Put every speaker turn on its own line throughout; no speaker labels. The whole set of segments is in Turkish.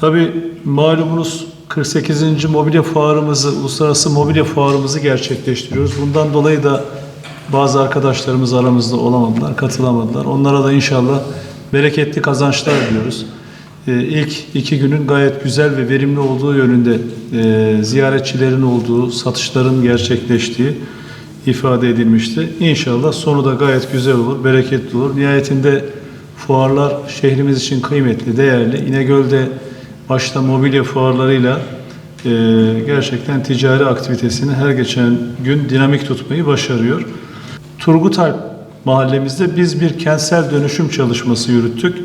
Tabii malumunuz 48. mobilya fuarımızı, uluslararası mobilya fuarımızı gerçekleştiriyoruz. Bundan dolayı da bazı arkadaşlarımız aramızda olamadılar, katılamadılar. Onlara da inşallah bereketli kazançlar diliyoruz. Ee, ilk iki günün gayet güzel ve verimli olduğu yönünde e, ziyaretçilerin olduğu, satışların gerçekleştiği ifade edilmişti. İnşallah sonu da gayet güzel olur, bereketli olur. Nihayetinde fuarlar şehrimiz için kıymetli, değerli. İnegöl'de başta mobilya fuarlarıyla e, gerçekten ticari aktivitesini her geçen gün dinamik tutmayı başarıyor. Turgutalp mahallemizde biz bir kentsel dönüşüm çalışması yürüttük.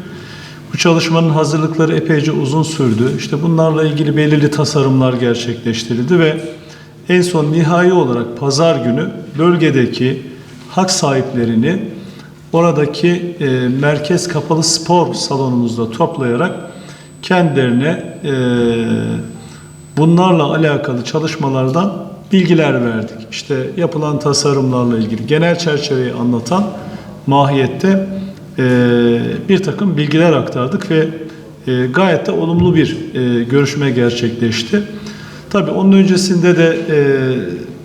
Bu çalışmanın hazırlıkları epeyce uzun sürdü. İşte bunlarla ilgili belirli tasarımlar gerçekleştirildi ve en son nihai olarak pazar günü bölgedeki hak sahiplerini oradaki e, merkez kapalı spor salonumuzda toplayarak kendilerine e, bunlarla alakalı çalışmalardan bilgiler verdik. İşte yapılan tasarımlarla ilgili genel çerçeveyi anlatan mahiyette e, bir takım bilgiler aktardık ve e, gayet de olumlu bir e, görüşme gerçekleşti. Tabii onun öncesinde de e,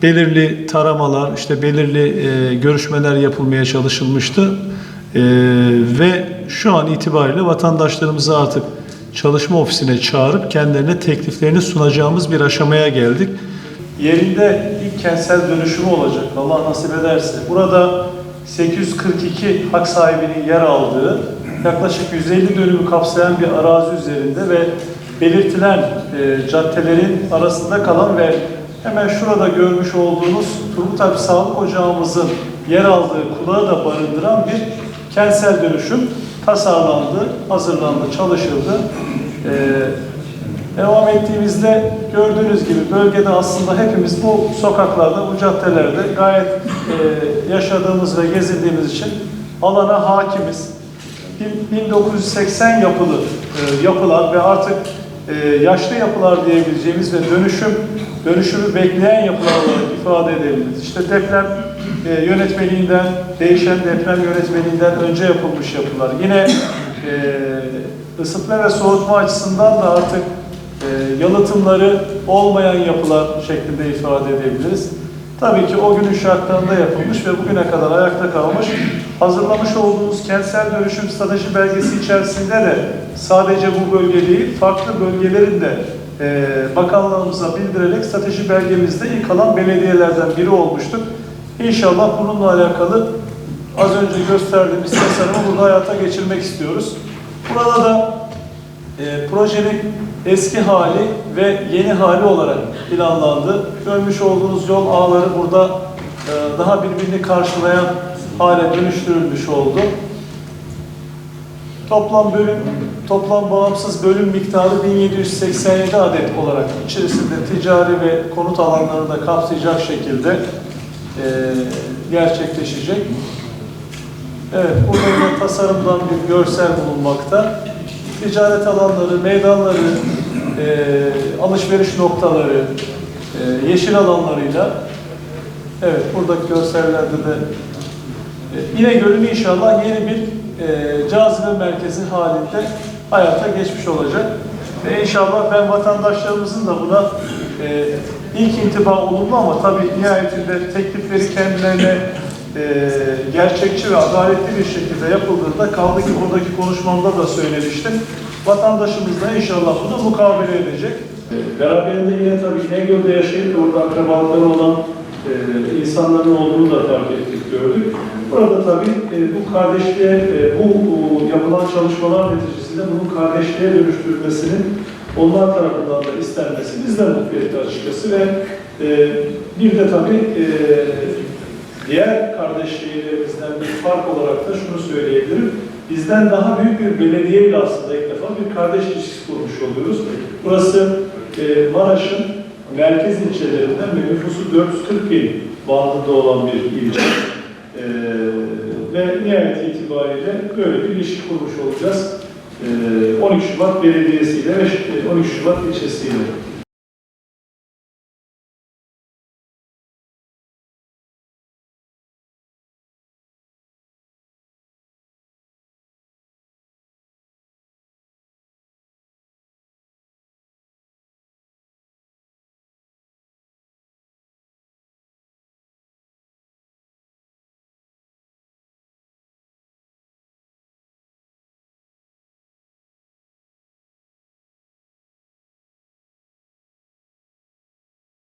belirli taramalar, işte belirli e, görüşmeler yapılmaya çalışılmıştı. E, ve şu an itibariyle vatandaşlarımızı artık çalışma ofisine çağırıp kendilerine tekliflerini sunacağımız bir aşamaya geldik. Yerinde ilk kentsel dönüşümü olacak Allah nasip ederse. Burada 842 hak sahibinin yer aldığı yaklaşık 150 dönümü kapsayan bir arazi üzerinde ve belirtilen e, caddelerin arasında kalan ve hemen şurada görmüş olduğunuz Turgut Alp Sağlık Ocağımızın yer aldığı kulağı da barındıran bir kentsel dönüşüm tasarlandı, hazırlandı, çalışıldı. E, devam ettiğimizde gördüğünüz gibi bölgede aslında hepimiz bu sokaklarda, bu caddelerde gayet e, yaşadığımız ve gezindiğimiz için alana hakimiz. 1980 yapılı e, yapılar ve artık e, yaşlı yapılar diyebileceğimiz ve dönüşüm dönüşümü bekleyen yapılar olarak ifade edebiliriz. İşte deprem e, yönetmeliğinden, değişen deprem yönetmeliğinden önce yapılmış yapılar. Yine e, ısıtma ve soğutma açısından da artık e, yalıtımları olmayan yapılar şeklinde ifade edebiliriz. Tabii ki o günün şartlarında yapılmış ve bugüne kadar ayakta kalmış. Hazırlamış olduğumuz kentsel dönüşüm strateji belgesi içerisinde de sadece bu bölge değil, farklı bölgelerin de e, bakanlığımıza bildirerek strateji belgemizde ilk alan belediyelerden biri olmuştuk. İnşallah bununla alakalı az önce gösterdiğimiz tasarımı burada hayata geçirmek istiyoruz. Burada da e, projenin eski hali ve yeni hali olarak planlandı. Görmüş olduğunuz yol ağları burada e, daha birbirini karşılayan hale dönüştürülmüş oldu. Toplam bölüm, toplam bağımsız bölüm miktarı 1787 adet olarak içerisinde ticari ve konut alanlarını da kapsayacak şekilde e, gerçekleşecek. Evet, burada yine tasarımdan bir görsel bulunmakta. Ticaret alanları, meydanları, e, alışveriş noktaları, e, yeşil alanlarıyla evet buradaki görsellerde de e, İnegöl'ün inşallah yeni bir e, cazibe merkezi halinde hayata geçmiş olacak. Ve inşallah ben vatandaşlarımızın da buna e, ilk intiba olumlu ama tabii nihayetinde teklifleri kendilerine e, gerçekçi ve adaletli bir şekilde yapıldığında kaldı ki buradaki konuşmamda da söylemiştim. Vatandaşımız da inşallah buna mukabele edecek. E, Beraberinde yine tabii İnegöl'de yaşayıp da orada akrabaları olan e, insanların olduğunu da fark ettik, gördük. Burada tabii e, bu kardeşliğe, e, bu, yapılan çalışmalar neticesinde bunun kardeşliğe dönüştürülmesinin onlar tarafından da istenmesi bizden mutlu etti açıkçası ve e, bir de tabii diğer kardeş şehirlerimizden bir fark olarak da şunu söyleyebilirim. Bizden daha büyük bir belediye ile aslında ilk defa bir kardeş ilişkisi kurmuş oluyoruz. Burası Maraş'ın merkez ilçelerinden ve nüfusu 440 bin bandında olan bir ilçe. E, ve nihayet itibariyle böyle bir ilişki kurmuş olacağız. E, 12 Şubat Belediyesi ile ve 12 Şubat ilçesiyle.